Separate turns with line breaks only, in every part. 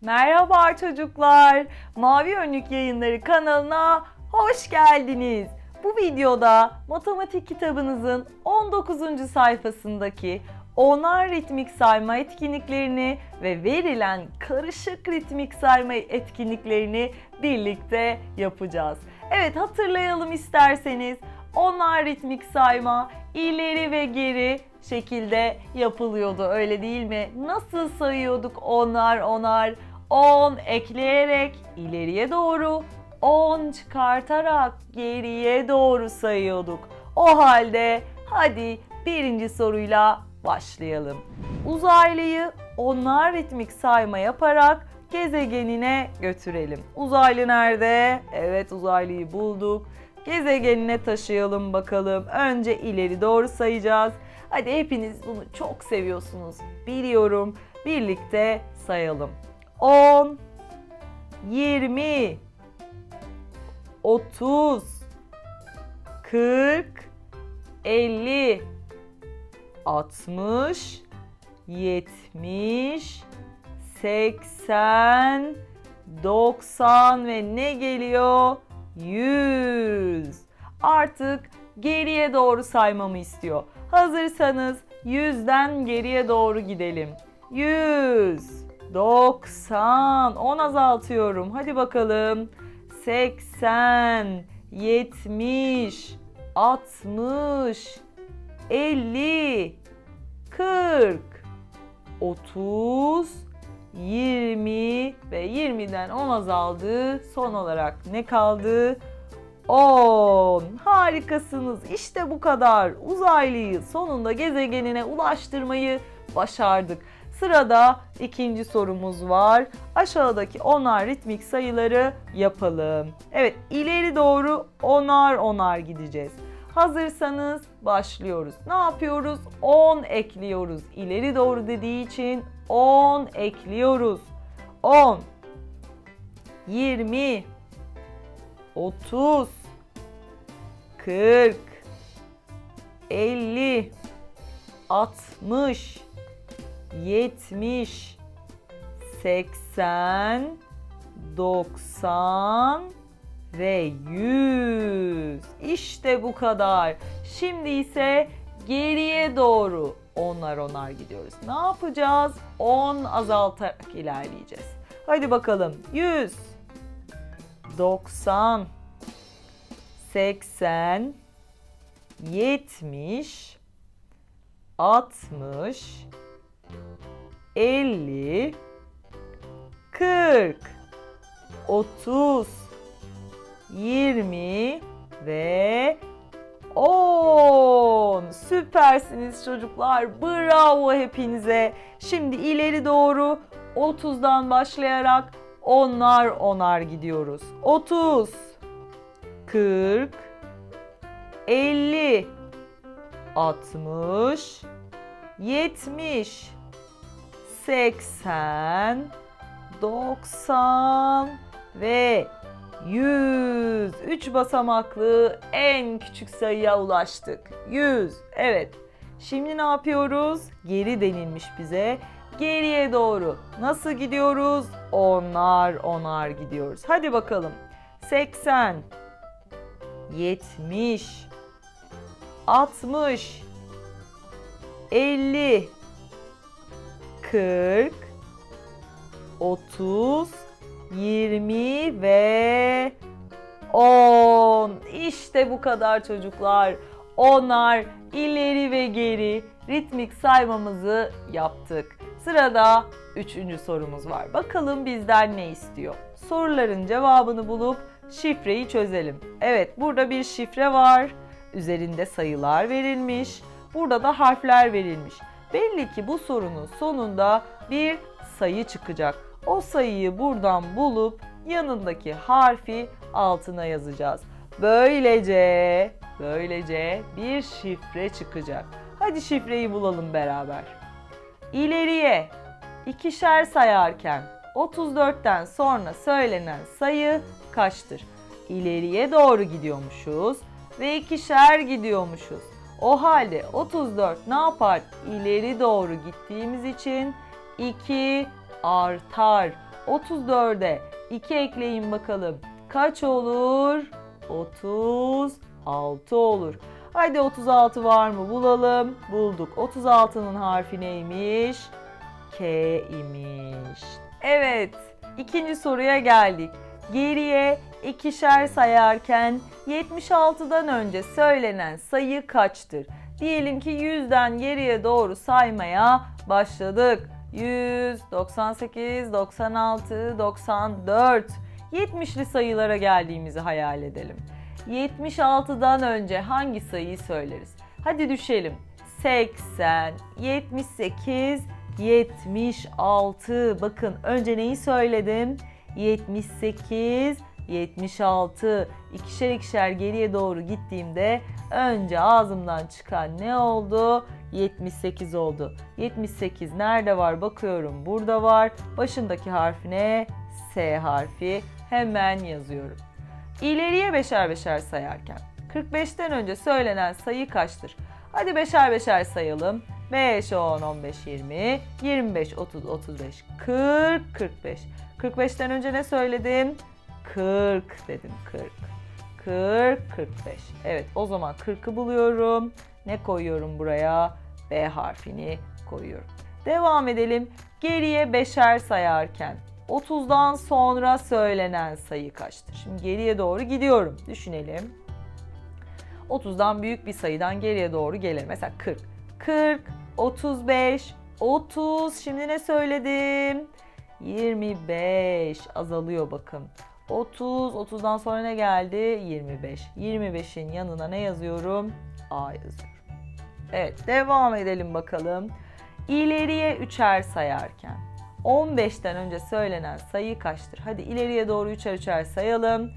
Merhaba çocuklar. Mavi Önlük Yayınları kanalına hoş geldiniz. Bu videoda matematik kitabınızın 19. sayfasındaki onar ritmik sayma etkinliklerini ve verilen karışık ritmik sayma etkinliklerini birlikte yapacağız. Evet hatırlayalım isterseniz. Onar ritmik sayma ileri ve geri şekilde yapılıyordu öyle değil mi? Nasıl sayıyorduk onar onar? 10 ekleyerek ileriye doğru, 10 çıkartarak geriye doğru sayıyorduk. O halde hadi birinci soruyla başlayalım. Uzaylıyı onlar ritmik sayma yaparak gezegenine götürelim. Uzaylı nerede? Evet uzaylıyı bulduk. Gezegenine taşıyalım bakalım. Önce ileri doğru sayacağız. Hadi hepiniz bunu çok seviyorsunuz. Biliyorum. Birlikte sayalım. 10 20 30 40 50 60 70 80 90 ve ne geliyor? 100. Artık geriye doğru saymamı istiyor. Hazırsanız 100'den geriye doğru gidelim. 100 90 10 azaltıyorum. Hadi bakalım. 80 70 60 50 40 30 20 ve 20'den 10 azaldı. Son olarak ne kaldı? 10. Harikasınız. İşte bu kadar. Uzaylıyı sonunda gezegenine ulaştırmayı başardık. Sırada ikinci sorumuz var. Aşağıdaki onar ritmik sayıları yapalım. Evet, ileri doğru onar onar gideceğiz. Hazırsanız başlıyoruz. Ne yapıyoruz? 10 ekliyoruz. İleri doğru dediği için 10 ekliyoruz. 10 20 30 40 50 60 70 80 90 ve 100. İşte bu kadar. Şimdi ise geriye doğru onlar onar gidiyoruz. Ne yapacağız? 10 azaltarak ilerleyeceğiz. Hadi bakalım. 100 90 80 70 60 50 40 30 20 ve 10 süpersiniz çocuklar. Bravo hepinize. Şimdi ileri doğru 30'dan başlayarak onlar onar gidiyoruz. 30 40 50 60 70 80 90 ve 100. 3 basamaklı en küçük sayıya ulaştık. 100. Evet. Şimdi ne yapıyoruz? Geri denilmiş bize. Geriye doğru. Nasıl gidiyoruz? Onar onar gidiyoruz. Hadi bakalım. 80 70 60 50 40 30 20 ve 10. İşte bu kadar çocuklar. Onlar ileri ve geri ritmik saymamızı yaptık. Sırada üçüncü sorumuz var. Bakalım bizden ne istiyor? Soruların cevabını bulup şifreyi çözelim. Evet burada bir şifre var. Üzerinde sayılar verilmiş. Burada da harfler verilmiş. Belli ki bu sorunun sonunda bir sayı çıkacak. O sayıyı buradan bulup yanındaki harfi altına yazacağız. Böylece, böylece bir şifre çıkacak. Hadi şifreyi bulalım beraber. İleriye ikişer sayarken 34'ten sonra söylenen sayı kaçtır? İleriye doğru gidiyormuşuz ve ikişer gidiyormuşuz. O halde 34 ne yapar? İleri doğru gittiğimiz için 2 artar. 34'e 2 ekleyin bakalım. Kaç olur? 36 olur. Haydi 36 var mı bulalım. Bulduk. 36'nın harfi neymiş? K imiş. Evet, ikinci soruya geldik. Geriye ikişer sayarken 76'dan önce söylenen sayı kaçtır? Diyelim ki 100'den geriye doğru saymaya başladık. 100, 98, 96, 94. 70'li sayılara geldiğimizi hayal edelim. 76'dan önce hangi sayıyı söyleriz? Hadi düşelim. 80, 78, 76. Bakın önce neyi söyledim? 78, 76. İkişer ikişer geriye doğru gittiğimde önce ağzımdan çıkan ne oldu? 78 oldu. 78 nerede var bakıyorum. Burada var. Başındaki harfi ne? S harfi. Hemen yazıyorum. İleriye beşer beşer sayarken 45'ten önce söylenen sayı kaçtır? Hadi beşer beşer sayalım. 5, 10, 15, 20, 25, 30, 35, 40, 45. 45'ten önce ne söyledim? 40 dedim 40. 40, 45. Evet o zaman 40'ı buluyorum. Ne koyuyorum buraya? B harfini koyuyorum. Devam edelim. Geriye beşer sayarken 30'dan sonra söylenen sayı kaçtır? Şimdi geriye doğru gidiyorum. Düşünelim. 30'dan büyük bir sayıdan geriye doğru gelelim. Mesela 40. 40, 35, 30. Şimdi ne söyledim? 25 azalıyor bakın. 30, 30'dan sonra ne geldi? 25. 25'in yanına ne yazıyorum? A yazıyorum. Evet, devam edelim bakalım. İleriye üçer sayarken 15'ten önce söylenen sayı kaçtır? Hadi ileriye doğru üçer üçer sayalım.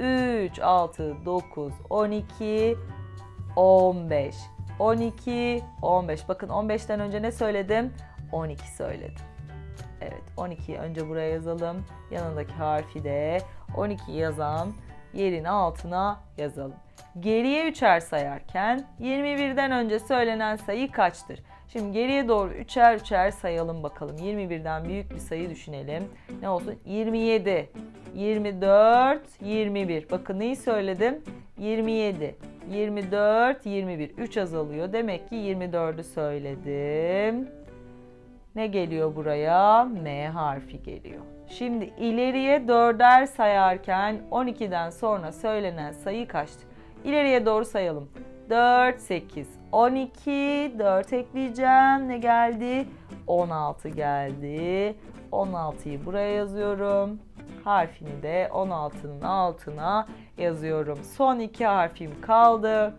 3, 6, 9, 12, 15. 12, 15. Bakın 15'ten önce ne söyledim? 12 söyledim. Evet 12'yi önce buraya yazalım. Yanındaki harfi de 12 yazan yerin altına yazalım. Geriye üçer sayarken 21'den önce söylenen sayı kaçtır? Şimdi geriye doğru üçer üçer sayalım bakalım. 21'den büyük bir sayı düşünelim. Ne olsun? 27, 24, 21. Bakın neyi söyledim? 27, 24, 21. 3 azalıyor. Demek ki 24'ü söyledim. Ne geliyor buraya? M harfi geliyor. Şimdi ileriye dörder sayarken 12'den sonra söylenen sayı kaçtı? İleriye doğru sayalım. 4, 8, 12, 4 ekleyeceğim. Ne geldi? 16 geldi. 16'yı buraya yazıyorum. Harfini de 16'nın altına yazıyorum. Son iki harfim kaldı.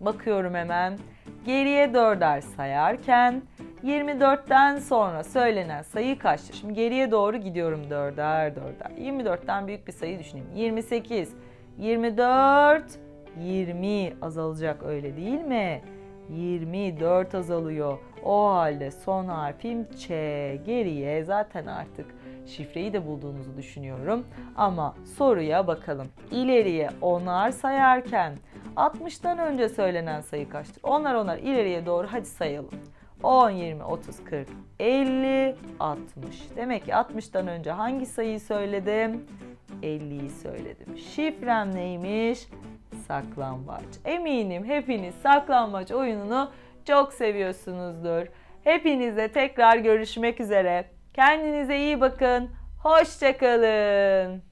Bakıyorum hemen. Geriye dörder sayarken 24'ten sonra söylenen sayı kaçtır? Şimdi geriye doğru gidiyorum dörder dörder. 24'ten büyük bir sayı düşüneyim. 28, 24, 20 azalacak öyle değil mi? 24 azalıyor. O halde son harfim Ç. Geriye zaten artık şifreyi de bulduğunuzu düşünüyorum. Ama soruya bakalım. İleriye onar sayarken 60'tan önce söylenen sayı kaçtır? Onlar onlar ileriye doğru hadi sayalım. 10, 20, 30, 40, 50, 60. Demek ki 60'tan önce hangi sayıyı söyledim? 50'yi söyledim. Şifrem neymiş? Saklambaç. Eminim hepiniz saklambaç oyununu çok seviyorsunuzdur. Hepinize tekrar görüşmek üzere. Kendinize iyi bakın. Hoşçakalın.